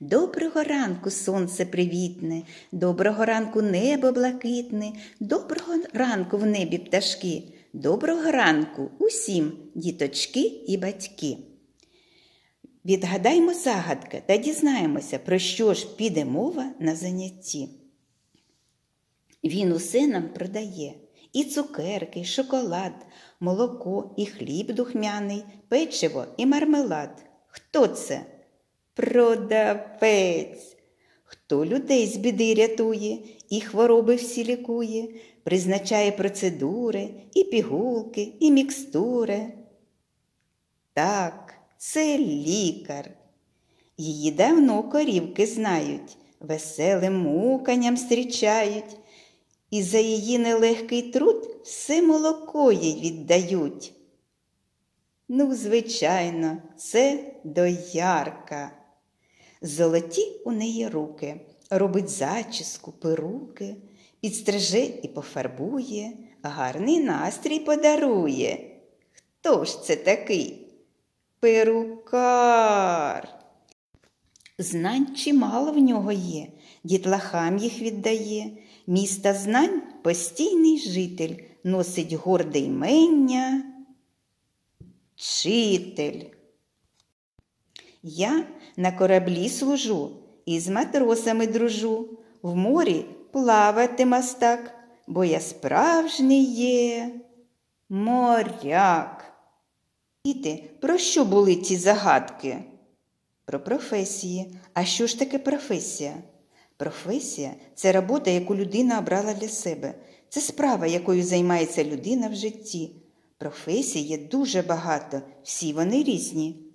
Доброго ранку, сонце привітне, доброго ранку небо блакитне, доброго ранку в небі пташки, доброго ранку усім діточки і батьки. Відгадаймо загадки та дізнаємося, про що ж піде мова на занятті. Він усе нам продає і цукерки, і шоколад, молоко, і хліб духмяний, печиво і мармелад. Хто це? Продавець. Хто людей з біди рятує, і хвороби всі лікує, призначає процедури, і пігулки, і мікстури. Так, це лікар. Її давно корівки знають, веселим муканням зустрічають, і за її нелегкий труд все молоко їй віддають. Ну, звичайно, це доярка. Золоті у неї руки, робить зачіску, перуки, підстриже і пофарбує, гарний настрій подарує. Хто ж це такий? Перукар. Знань чимало в нього є, дітлахам їх віддає. Міста знань постійний житель, носить горде ймення. Вчитель. Я на кораблі служу і з матросами дружу. В морі плавати мастак, бо я справжній є моряк. Діти, про що були ці загадки? Про професії. А що ж таке професія? Професія це робота, яку людина обрала для себе. Це справа, якою займається людина в житті. Професій є дуже багато, всі вони різні.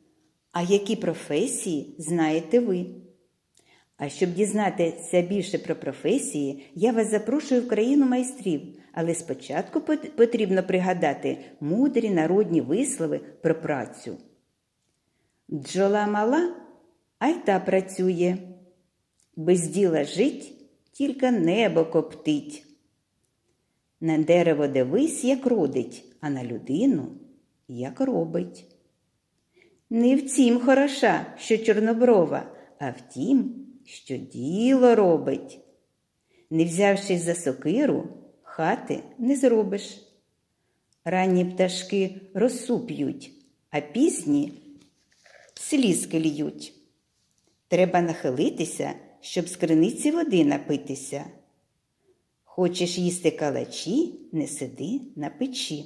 А які професії знаєте ви? А щоб дізнатися більше про професії, я вас запрошую в країну майстрів, але спочатку потрібно пригадати мудрі народні вислови про працю. Бджола мала, а й та працює. Без діла жить, тільки небо коптить. На дерево дивись, як родить, а на людину як робить. Не в тім хороша, що чорноброва, а в тім, що діло робить. Не взявшись за сокиру, хати не зробиш. Ранні пташки росу п'ють, а пізні слізки льють. Треба нахилитися, щоб з криниці води напитися. Хочеш їсти калачі, не сиди на печі.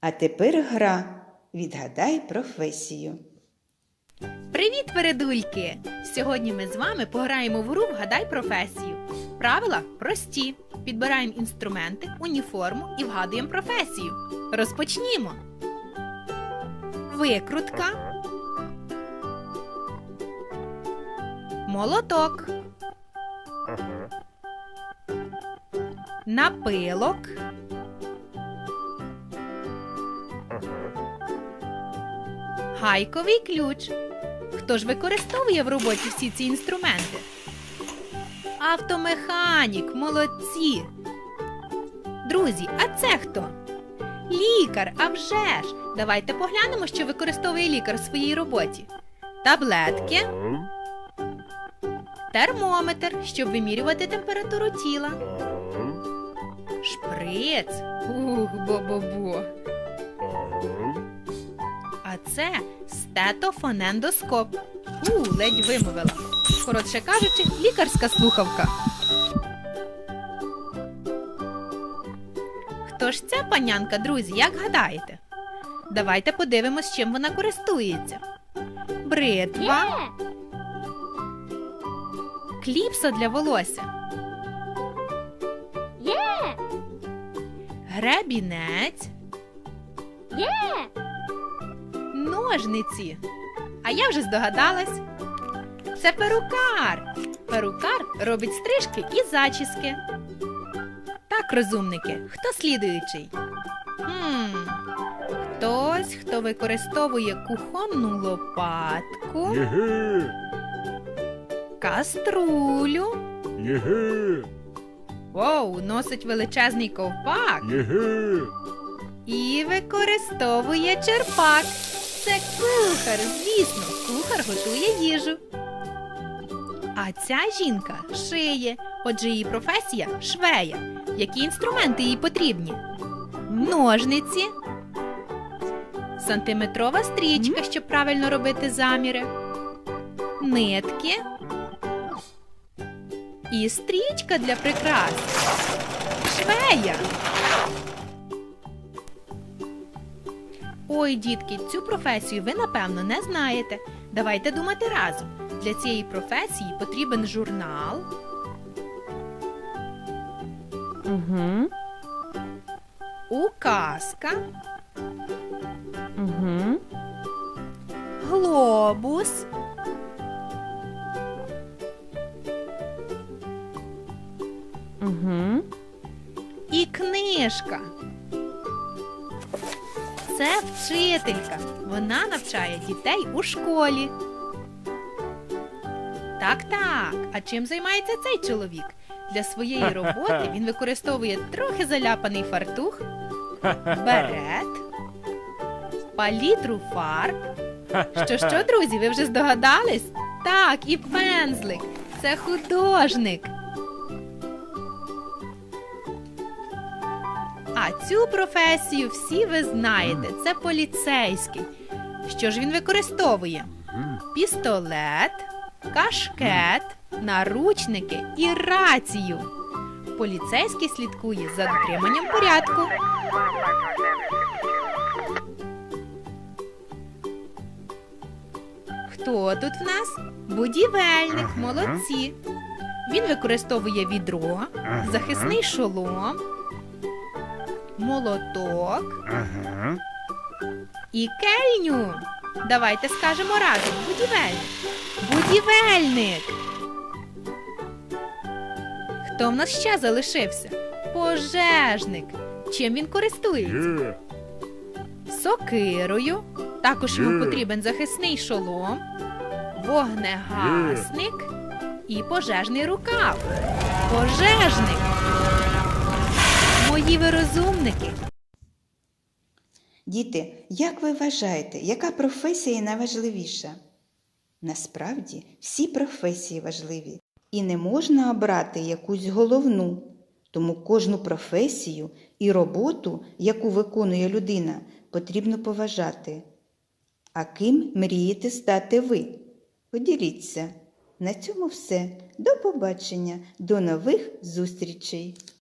А тепер гра. Відгадай професію. Привіт, передульки! Сьогодні ми з вами пограємо в гру Вгадай професію. Правила прості. Підбираємо інструменти, уніформу і вгадуємо професію. Розпочнімо. Викрутка. Молоток. Напилок. Гайковий ключ. Хто ж використовує в роботі всі ці інструменти? Автомеханік, молодці. Друзі, а це хто? Лікар, а вже ж! Давайте поглянемо, що використовує лікар у своїй роботі. Таблетки, термометр, щоб вимірювати температуру тіла. Шприц. Ух, бо-бо-бо. Це стетофонендоскоп. У, ледь вимовила. Коротше кажучи, лікарська слухавка. Хто ж ця панянка, друзі, як гадаєте? Давайте подивимось, чим вона користується. Бритва, кліпса для волосся, Є! гребінець, Є! Ножниці. А я вже здогадалась. Це перукар. Перукар робить стрижки і зачіски. Так, розумники, хто слідуючий? Хм, хтось, хто використовує кухонну лопатку, Єге, каструлю. єге, Воу, носить величезний ковпак єге, і використовує черпак. Це кухар, звісно, кухар готує їжу. А ця жінка шиє, отже, її професія швея. Які інструменти їй потрібні? Ножниці, сантиметрова стрічка, щоб правильно робити заміри, нитки і стрічка для прикрас. Швея. Ой, дітки, цю професію ви напевно не знаєте. Давайте думати разом. Для цієї професії потрібен журнал, Угу. указка, Угу. глобус, Угу. і книжка. Це вчителька. Вона навчає дітей у школі. Так, так. А чим займається цей чоловік? Для своєї роботи він використовує трохи заляпаний фартух, берет, палітру фарб. Що, що, друзі, ви вже здогадались? Так, і пензлик. Це художник. Цю професію всі ви знаєте. Це поліцейський. Що ж він використовує? Пістолет, кашкет, наручники і рацію. Поліцейський слідкує за дотриманням порядку. Хто тут в нас? Будівельник, молодці. Він використовує відро, захисний шолом, молоток Ага. і кельню. Давайте скажемо разом. Будівельник. Будівельник. Хто в нас ще залишився? Пожежник. Чим він користується? Сокирою. Також йому потрібен захисний шолом, вогнегасник і пожежний рукав. Пожежник. Мої ви. Діти, як ви вважаєте, яка професія найважливіша? Насправді всі професії важливі, і не можна обрати якусь головну. Тому кожну професію і роботу, яку виконує людина, потрібно поважати. А ким мрієте стати ви? Поділіться. На цьому все. До побачення, до нових зустрічей!